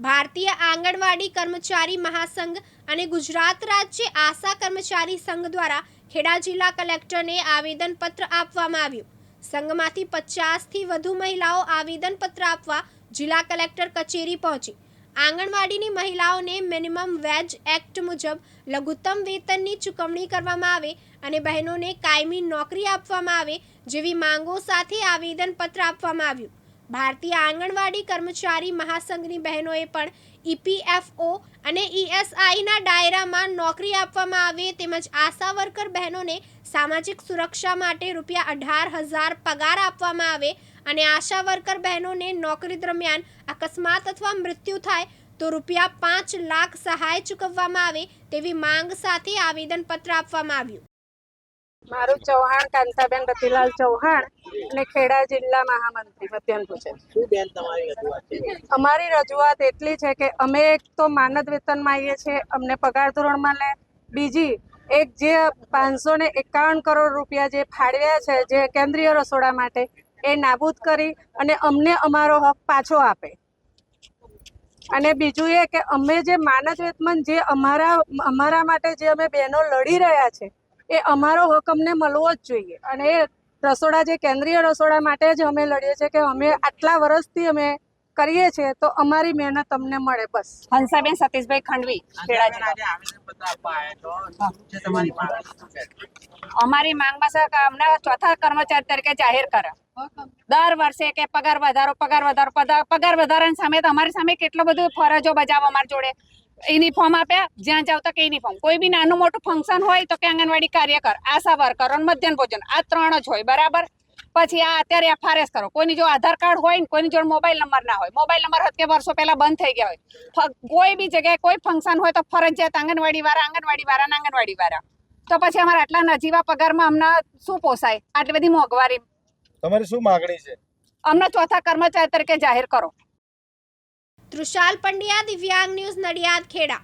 ભારતીય આંગણવાડી કર્મચારી મહાસંઘ અને ગુજરાત રાજ્ય આશા કર્મચારી સંઘ દ્વારા ખેડા જિલ્લા કલેક્ટરને આવેદનપત્ર આપવામાં આવ્યું. સંઘમાંથી પચાસથી વધુ મહિલાઓ આવેદનપત્ર આપવા જિલ્લા કલેક્ટર કચેરી પહોંચી. આંગણવાડીની મહિલાઓને મિનિમમ વેજ એક્ટ મુજબ લઘુત્તમ વેતનની ચૂકવણી કરવામાં આવે અને બહેનોને કાયમી નોકરી આપવામાં આવે જેવી માંગો સાથે આવેદનપત્ર આપવામાં આવ્યું. ભારતીય આંગણવાડી કર્મચારી મહાસંઘની બહેનોએ પણ ઈપીએફઓ અને ઈએસઆઈના ડાયરામાં નોકરી આપવામાં આવે તેમજ આશા વર્કર બહેનોને સામાજિક સુરક્ષા માટે રૂપિયા અઢાર હજાર પગાર આપવામાં આવે અને આશા વર્કર બહેનોને નોકરી દરમિયાન અકસ્માત અથવા મૃત્યુ થાય તો રૂપિયા પાંચ લાખ સહાય ચૂકવવામાં આવે તેવી માંગ સાથે આવેદનપત્ર આપવામાં આવ્યું. મારું ચૌહાણ કાંતાબેન રતિલાલ ચૌહાણ અને ખેડા જિલ્લા મહામંત્રી મધ્યાહન છે? અમારી રજૂઆત એટલી છે કે અમે એક તો માનદ વેતનમાં આવીએ છીએ અમને પગાર ધોરણમાં લે. બીજી એક જે પાંચસો ને એકાવન કરોડ રૂપિયા જે ફાળવ્યા છે જે કેન્દ્રીય રસોડા માટે એ નાબૂદ કરી અને અમને અમારો હક પાછો આપે. અને બીજું એ કે અમે જે માનદ વેતન જે અમારા અમારા માટે જે અમે બહેનો લડી રહ્યા છે એ અમારો હક અમને મળવો જ જોઈએ. અને એ રસોડા જે કેન્દ્રીય રસોડા માટે જ અમે લડીએ છીએ કે અમે આટલા વર્ષથી અમે કરીએ છીએ તો અમારી મહેનત અમને મળે બસ. હંસાબેન સતીશભાઈ ખંડવી અમારી માંગમાં છે અમને ચોથા કર્મચારી તરીકે જાહેર કરે દર વર્ષે કે પગાર વધારો પગાર વધારો પગાર પગાર વધારાની સામે તો અમારી સામે કેટલો બધું ફરજો બજાવો અમારી જોડે. યુનિફોર્મ આપ્યા જ્યાં જાવ તક યુનિફોર્મ કોઈ બી નાનું મોટું ફંક્શન હોય તો કે આંગણવાડી કાર્યકર આશા વર્કર અને મધ્યાહન ભોજન આ ત્રણ જ હોય બરાબર? પછી આ અત્યારે એફઆરએસ કરો. કોઈની જો આધાર કાર્ડ હોય ને કોઈની જોડે મોબાઈલ નંબર ના હોય. મોબાઈલ નંબર હત કે વર્ષો પહેલા બંધ થઈ ગયા હોય. કોઈ બી જગ્યાએ કોઈ ફંક્શન હોય તો ફરજિયાત આંગણવાડી વાળા આંગણવાડી વાળા આંગણવાડી વાળા. તો પછી અમારા આટલા નજીવા પગારમાં અમને શું પોસાય? આટલી બધી મોંઘવારી. તમારી શું માગણી છે? અમને ચોથા કર્મચારી તરીકે જાહેર કરો. તૃષાલ પંડ્યા દિવ્યાંગ ન્યૂઝ નડિયાદ ખેડા.